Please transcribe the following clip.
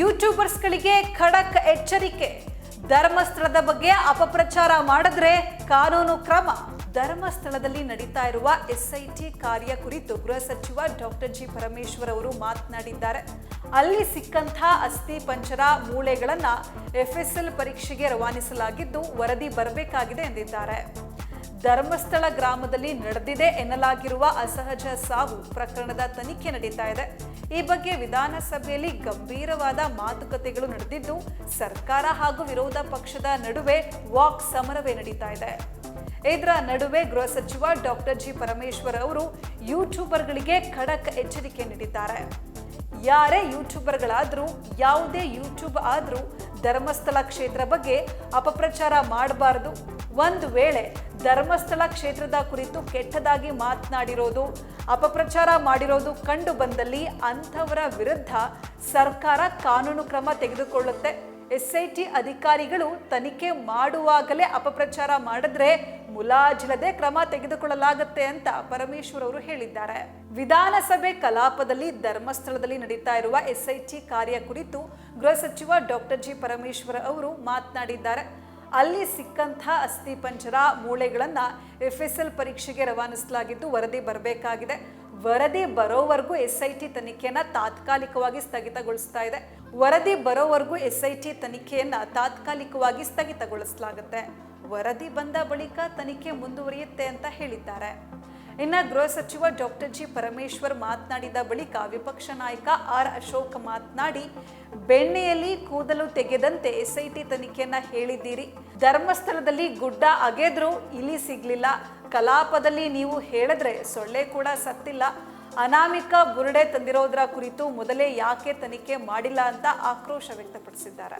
ಯೂಟ್ಯೂಬರ್ಸ್ಗಳಿಗೆ ಖಡಕ್ ಎಚ್ಚರಿಕೆ. ಧರ್ಮಸ್ಥಳದ ಬಗ್ಗೆ ಅಪಪ್ರಚಾರ ಮಾಡಿದ್ರೆ ಕಾನೂನು ಕ್ರಮ. ಧರ್ಮಸ್ಥಳದಲ್ಲಿ ನಡೀತಾ ಇರುವ ಎಸ್ಐಟಿ ಕಾರ್ಯ ಕುರಿತು ಗೃಹ ಸಚಿವ ಡಾಕ್ಟರ್ ಜಿ ಪರಮೇಶ್ವರ್ ಅವರು ಮಾತನಾಡಿದ್ದಾರೆ. ಅಲ್ಲಿ ಸಿಕ್ಕಂಥ ಅಸ್ಥಿ ಪಂಚರ ಮೂಳೆಗಳನ್ನು ಎಫ್ಎಸ್ಎಲ್ ಪರೀಕ್ಷೆಗೆ ರವಾನಿಸಲಾಗಿದ್ದು ವರದಿ ಬರಬೇಕಾಗಿದೆ ಎಂದಿದ್ದಾರೆ. ಧರ್ಮಸ್ಥಳ ಗ್ರಾಮದಲ್ಲಿ ನಡೆದಿದೆ ಎನ್ನಲಾಗಿರುವ ಅಸಹಜ ಸಾವು ಪ್ರಕರಣದ ತನಿಖೆ ನಡೀತಾ ಇದೆ. ಈ ಬಗ್ಗೆ ವಿಧಾನಸಭೆಯಲ್ಲಿ ಗಂಭೀರವಾದ ಮಾತುಕತೆಗಳು ನಡೆದಿದ್ದು, ಸರ್ಕಾರ ಹಾಗೂ ವಿರೋಧ ಪಕ್ಷದ ನಡುವೆ ವಾಕ್ ಸಮರವೇ ನಡೀತಾ ಇದೆ. ಇದರ ನಡುವೆ ಗೃಹ ಸಚಿವ ಡಾಕ್ಟರ್ ಜಿ ಪರಮೇಶ್ವರ್ ಅವರು ಯೂಟ್ಯೂಬರ್ಗಳಿಗೆ ಖಡಕ್ ಎಚ್ಚರಿಕೆ ನೀಡಿದ್ದಾರೆ. ಯಾರೇ ಯೂಟ್ಯೂಬರ್ಗಳಾದರೂ, ಯಾವುದೇ ಯೂಟ್ಯೂಬ್ ಆದರೂ ಧರ್ಮಸ್ಥಳ ಕ್ಷೇತ್ರ ಬಗ್ಗೆ ಅಪಪ್ರಚಾರ ಮಾಡಬಾರದು. ಒಂದು ವೇಳೆ ಧರ್ಮಸ್ಥಳ ಕ್ಷೇತ್ರದ ಕುರಿತು ಕೆಟ್ಟದಾಗಿ ಮಾತನಾಡಿರೋದು, ಅಪಪ್ರಚಾರ ಮಾಡಿರೋದು ಕಂಡು ಬಂದಲ್ಲಿ ಅಂಥವರ ವಿರುದ್ಧ ಸರ್ಕಾರ ಕಾನೂನು ಕ್ರಮ ತೆಗೆದುಕೊಳ್ಳುತ್ತೆ. ಎಸ್ಐಟಿ ಅಧಿಕಾರಿಗಳು ತನಿಖೆ ಮಾಡುವಾಗಲೇ ಅಪಪ್ರಚಾರ ಮಾಡಿದ್ರೆ ಮುಲಾಜಿಲ್ಲದೆ ಕ್ರಮ ತೆಗೆದುಕೊಳ್ಳಲಾಗುತ್ತೆ ಅಂತ ಪರಮೇಶ್ವರ್ ಅವರು ಹೇಳಿದ್ದಾರೆ. ವಿಧಾನಸಭೆ ಕಲಾಪದಲ್ಲಿ ಧರ್ಮಸ್ಥಳದಲ್ಲಿ ನಡೀತಾ ಇರುವ ಎಸ್ಐಟಿ ಕಾರ್ಯ ಕುರಿತು ಗೃಹ ಸಚಿವ ಡಾಕ್ಟರ್ ಜಿ ಪರಮೇಶ್ವರ್ ಅವರು ಮಾತನಾಡಿದ್ದಾರೆ. ಅಲ್ಲಿ ಸಿಕ್ಕಂತಹ ಅಸ್ಥಿ ಪಂಜರ ಎಸ್ ಎಫ್ಎಸ್ಎಲ್ ಪರೀಕ್ಷೆಗೆ ರವಾನಿಸಲಾಗಿದ್ದು ವರದಿ ಬರಬೇಕಾಗಿದೆ. ವರದಿ ಬರೋವರೆಗೂ ಟಿ ತನಿಖೆಯನ್ನು ತಾತ್ಕಾಲಿಕವಾಗಿ ಸ್ಥಗಿತಗೊಳಿಸ್ತಾ ಇದೆ. ವರದಿ ಬರೋವರೆಗೂ ಎಸ್ ಐ ಟಿ ತನಿಖೆಯನ್ನ ತಾತ್ಕಾಲಿಕವಾಗಿ ಸ್ಥಗಿತಗೊಳಿಸಲಾಗುತ್ತೆ. ವರದಿ ಬಂದ ಬಳಿಕ ತನಿಖೆ ಮುಂದುವರಿಯುತ್ತೆ ಅಂತ ಹೇಳಿದ್ದಾರೆ. ಇನ್ನ ಗೃಹ ಸಚಿವ ಡಾಕ್ಟರ್ ಜಿ ಪರಮೇಶ್ವರ್ ಮಾತನಾಡಿದ ಬಳಿಕ ವಿಪಕ್ಷ ನಾಯಕ ಆರ್ ಅಶೋಕ್ ಮಾತನಾಡಿ, ಬೆಣ್ಣೆಯಲ್ಲಿ ಕೂದಲು ತೆಗೆದಂತೆ ಎಸ್ಐಟಿ ತನಿಖೆಯನ್ನ ಹೇಳಿದ್ದೀರಿ. ಧರ್ಮಸ್ಥಳದಲ್ಲಿ ಗುಡ್ಡ ಅಗೆದ್ರೂ ಇಲಿ ಸಿಗ್ಲಿಲ್ಲ. ಕಲಾಪದಲ್ಲಿ ನೀವು ಹೇಳಿದ್ರೆ ಸೊಳ್ಳೆ ಕೂಡ ಸತ್ತಿಲ್ಲ. ಅನಾಮಿಕ ಬುರುಡೆ ತಂದಿರೋದ್ರ ಕುರಿತು ಮೊದಲೇ ಯಾಕೆ ತನಿಖೆ ಮಾಡಿಲ್ಲ ಅಂತ ಆಕ್ರೋಶ ವ್ಯಕ್ತಪಡಿಸಿದ್ದಾರೆ.